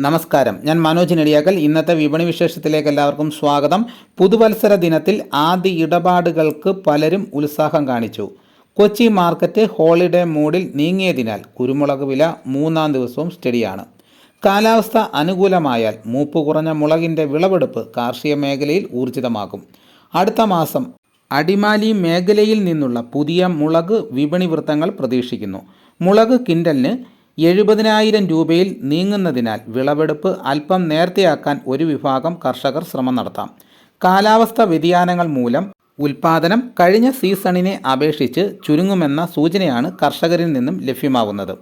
നമസ്കാരം. ഞാൻ മനോജ് നെടിയാക്കൽ. ഇന്നത്തെ വിപണി വിശേഷത്തിലേക്ക് എല്ലാവർക്കും സ്വാഗതം. പുതുവത്സര ദിനത്തിൽ ആദ്യ ഇടപാടുകൾക്ക് പലരും ഉത്സാഹം കാണിച്ചു. കൊച്ചി മാർക്കറ്റ് ഹോളിഡേ മൂഡിൽ നീങ്ങിയതിനാൽ കുരുമുളക് വില മൂന്നാം ദിവസവും സ്റ്റഡിയാണ്. കാലാവസ്ഥ അനുകൂലമായാൽ മൂപ്പ് കുറഞ്ഞ മുളകിന്റെ വിളവെടുപ്പ് കാർഷിക മേഖലയിൽ ഊർജിതമാകും. അടുത്ത മാസം അടിമാലി മേഖലയിൽ നിന്നുള്ള പുതിയ മുളക് വിപണി വൃത്തങ്ങൾ പ്രതീക്ഷിക്കുന്നു. മുളക് കിൻഡലിന് എഴുപതിനായിരം രൂപയിൽ നീങ്ങുന്നതിനാൽ വിളവെടുപ്പ് അല്പം നേരത്തെയാക്കാൻ ഒരു വിഭാഗം കർഷകർ ശ്രമം നടത്താം. കാലാവസ്ഥ വ്യതിയാനങ്ങൾ മൂലം ഉൽപാദനം കഴിഞ്ഞ സീസണിനെ അപേക്ഷിച്ച് ചുരുങ്ങുമെന്ന സൂചനയാണ് കർഷകരിൽ നിന്നും ലഭ്യമാകുന്നത്.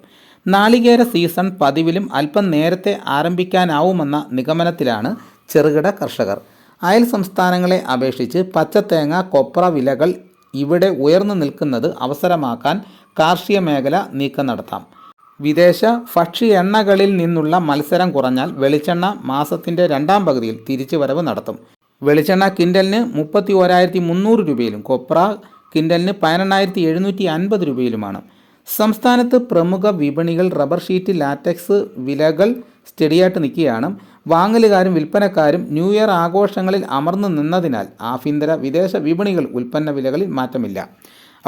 നാളികേര സീസൺ പതിവിലും അല്പം നേരത്തെ ആരംഭിക്കാനാവുമെന്ന നിഗമനത്തിലാണ് ചെറുകിട കർഷകർ. അയൽ സംസ്ഥാനങ്ങളെ അപേക്ഷിച്ച് പച്ചത്തേങ്ങ കൊപ്ര വിലകൾ ഇവിടെ ഉയർന്നു നിൽക്കുന്നത് അവസരമാക്കാൻ കാർഷിക മേഖല നീക്കം നടത്താം. വിദേശ ഭക്ഷ്യ എണ്ണകളിൽ നിന്നുള്ള മത്സരം കുറഞ്ഞാൽ വെളിച്ചെണ്ണ മാസത്തിന്റെ രണ്ടാം പകുതിയിൽ തിരിച്ചുവരവ് നടത്തും. വെളിച്ചെണ്ണ കിൻഡലിന് മുപ്പത്തി ഓരായിരത്തി മുന്നൂറ് രൂപയിലും കൊപ്ര കിൻഡലിന് പതിനെണ്ണായിരത്തി എഴുന്നൂറ്റി അൻപത് രൂപയിലുമാണ്. സംസ്ഥാനത്ത് പ്രമുഖ വിപണികൾ റബ്ബർ ഷീറ്റ് ലാറ്റക്സ് വിലകൾ സ്റ്റഡിയായിട്ട് നിൽക്കുകയാണ്. വാങ്ങലുകാരും വിൽപ്പനക്കാരും ന്യൂ ഇയർ ആഘോഷങ്ങളിൽ അമർന്നു നിന്നതിനാൽ ആഭ്യന്തര വിദേശ വിപണികൾ ഉൽപ്പന്ന വിലകളിൽ മാറ്റമില്ല.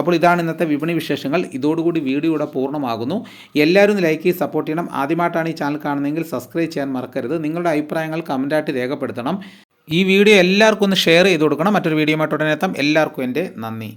അപ്പോൾ ഇതാണ് ഇന്നത്തെ വിപണി വിശേഷങ്ങൾ. ഇതോടുകൂടി വീഡിയോ ഇവിടെ പൂർണമാകുന്നു. എല്ലാവരും ലൈക്ക് ചെയ്ത് സപ്പോർട്ട് ചെയ്യണം. ആദ്യമായിട്ടാണ് ഈ ചാനൽ കാണുന്നതെങ്കിൽ സബ്സ്ക്രൈബ് ചെയ്യാൻ മറക്കരുത്. നിങ്ങളുടെ അഭിപ്രായങ്ങൾ കമന്റായിട്ട് രേഖപ്പെടുത്തണം. ഈ വീഡിയോ എല്ലാവർക്കും ഒന്ന് ഷെയർ ചെയ്ത് കൊടുക്കണം. മറ്റൊരു വീഡിയോ ആയിട്ട് എല്ലാവർക്കും എന്റെ നന്ദി.